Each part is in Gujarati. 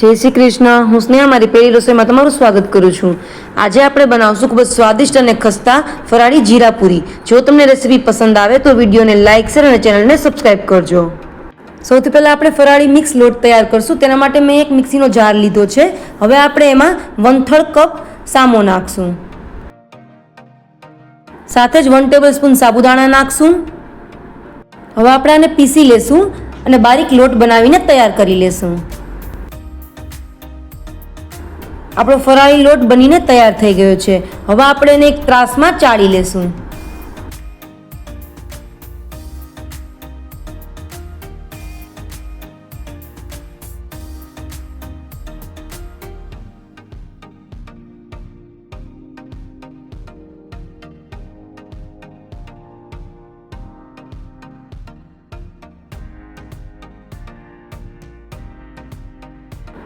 જય શ્રી કૃષ્ણ. હું સ્નેહા, મારી પહેલી રસોઈમાં તમારું સ્વાગત કરું છું. આજે આપણે બનાવશું ખૂબ જ સ્વાદિષ્ટ અને ખસ્તા ફરાળી જીરાપુરી. જો તમને રેસીપી પસંદ આવે તો વિડીયોને લાઇક શેર અને ચેનલને સબસ્ક્રાઇબ કરજો. સૌથી પહેલાં આપણે ફરાળી મિક્સ લોટ તૈયાર કરશું. તેના માટે મેં એક મિક્સીનો જાર લીધો છે. હવે આપણે એમાં વન થર્ડ કપ સામો નાખશું. સાથે જ વન ટેબલ સ્પૂન સાબુદાણા નાખશું. હવે આપણે આને પીસી લેશું અને બારીક લોટ બનાવીને તૈયાર કરી લેશું. આપણો ફરાળી લોટ બનીને તૈયાર થઈ ગયો છે. હવે આપણે એને એક ત્રાસમાં ચાળી લેશું.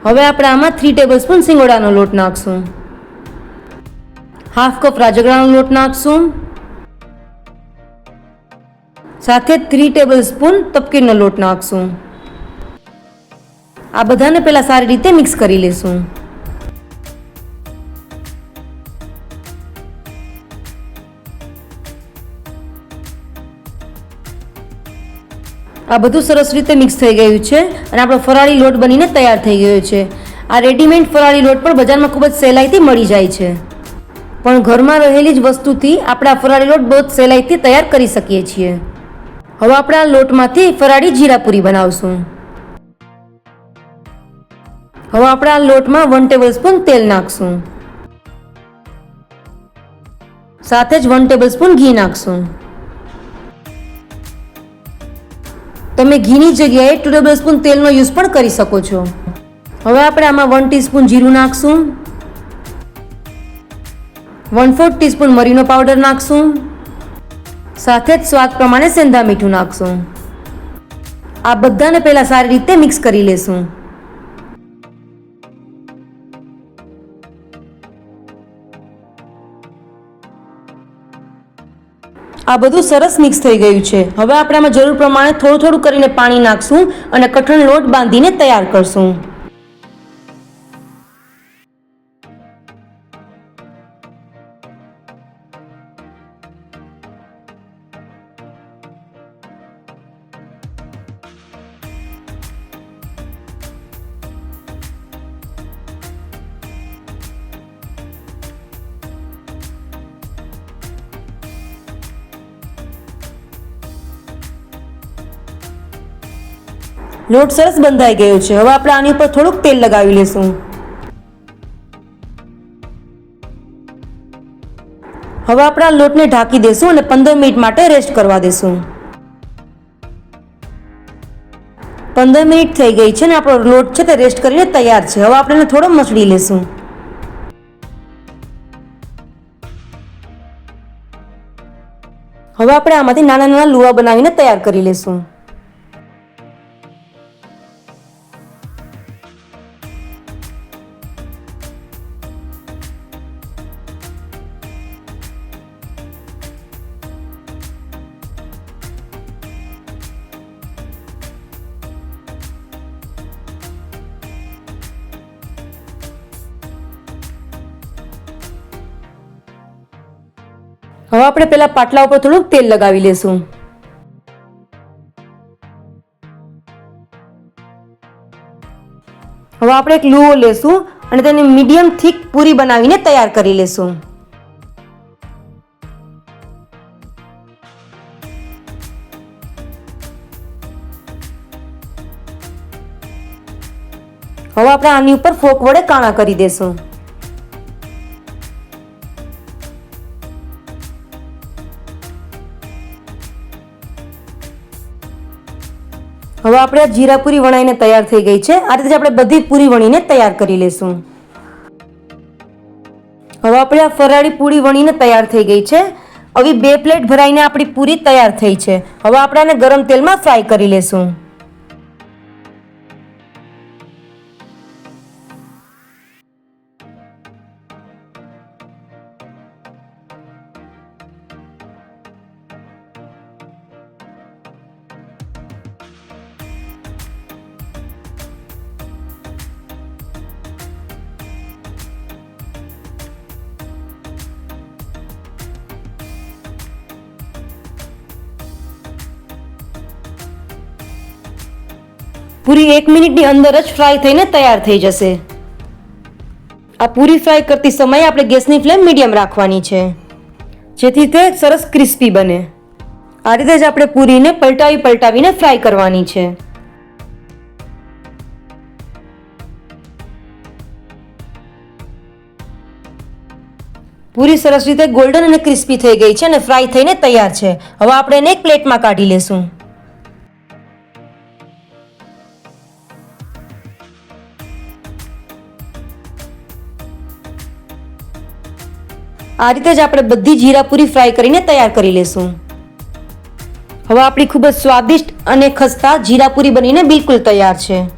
હવે આપણે આમાં થ્રી ટેબલ સ્પૂન સિંગોડાનો લોટ નાખશું. હાફ કપ રાજગરાનો લોટ નાખશું. સાથે થ્રી ટેબલ સ્પૂન તપકીરનો લોટ નાખશું. આ બધાને પહેલાં સારી રીતે મિક્સ કરી લેશું. આ બધું સરસ રીતે મિક્સ થઈ ગયું છે અને આપણો ફરાળી લોટ બનીને તૈયાર થઈ ગયો છે. આ રેડીમેડ ફરાળી લોટ પણ બજારમાં ખૂબ જ સહેલાઈથી મળી જાય છે. પણ ઘરમાં રહેલી જ વસ્તુથી આપણે આ ફરાળી લોટ બહુ જ સહેલાઈથી તૈયાર કરી શકીએ છીએ. હવે આપણે આ લોટમાંથી ફરાળી જીરાપુરી બનાવશું. હવે આપણે આ લોટમાં વન ટેબલ સ્પૂન તેલ નાખશું. સાથે જ વન ટેબલ સ્પૂન ઘી નાખશું. તમે ઘીની જગ્યાએ ટુ ટેબલ સ્પૂન તેલનો યુઝ પણ કરી શકો છો. હવે આપણે આમાં વન ટીસ્પૂન જીરું નાખશું. વન ફોર્થ ટીસ્પૂન મરીનો પાવડર નાખશું. સાથે જ સ્વાદ પ્રમાણે સેંધા મીઠું નાખશું. આ બધાને પહેલાં સારી રીતે મિક્સ કરી લેશું. આ બધું સરસ મિક્સ થઈ ગયું છે. હવે આપણે આમાં જરૂર પ્રમાણે થોડું થોડું કરીને પાણી નાખશું અને કઠણ લોટ બાંધીને તૈયાર કરશું. લોટ સરસ બંધાઈ ગયો છે. હવે આપણે આની ઉપર થોડુંક તેલ લગાવી લેશું. હવે આપણે લોટને ઢાંકી દેશું અને પંદર મિનિટ માટે રેસ્ટ કરવા દેશું. પંદર મિનિટ થઈ ગઈ છે ને આપણો લોટ છે તે રેસ્ટ કરીને તૈયાર છે. હવે આપણે થોડો મસળી લેશું. હવે આપણે આમાંથી નાના નાના લુવા બનાવીને તૈયાર કરી લેશું. હવે આપણે પહેલાં પાટલા ઉપર થોડુંક તેલ લગાવી લેશું. હવે આપણે એક લુઓ લેશું અને તેને મીડિયમ થીક પૂરી બનાવીને તૈયાર કરી લેશું. હવે આપણે આની ઉપર ફોક વડે કાણા કરી દેશું. હવે આપણે આ જીરા પૂરી વણાઈને તૈયાર થઈ ગઈ છે. આ રીતે આપણે બધી પૂરી વણીને તૈયાર કરી લેશું. હવે આપણે આ ફરાળી પૂરી વણીને તૈયાર થઈ ગઈ છે. હવે બે પ્લેટ ભરાઈને આપણી પૂરી તૈયાર થઈ છે. હવે આપણે આને ગરમ તેલમાં ફ્રાય કરી લેશું. પૂરી એક મિનિટની અંદર જ ફ્રાય થઈને તૈયાર થઈ જશે. આ પૂરી ફ્રાય કરતી સમયે આપણે ગેસની ફ્લેમ મીડિયમ રાખવાની છે. જેથી તે સરસ ક્રિસ્પી બને. આ રીતે જ આપણે પૂરીને પલટાવી પલટાવીને ફ્રાય કરવાની છે. પૂરી સરસ રીતે ગોલ્ડન અને ક્રિસ્પી થઈ ગઈ છે અને ફ્રાય થઈને તૈયાર છે. હવે આપણે એને એક પ્લેટમાં કાઢી લેશું. આ રીતે જ આપણે બધી જીરાપુરી ફ્રાય કરીને તૈયાર કરી લેશું. હવે આપણી ખૂબ જ સ્વાદિષ્ટ અને ખસ્તા જીરાપુરી બનીને બિલકુલ તૈયાર છે.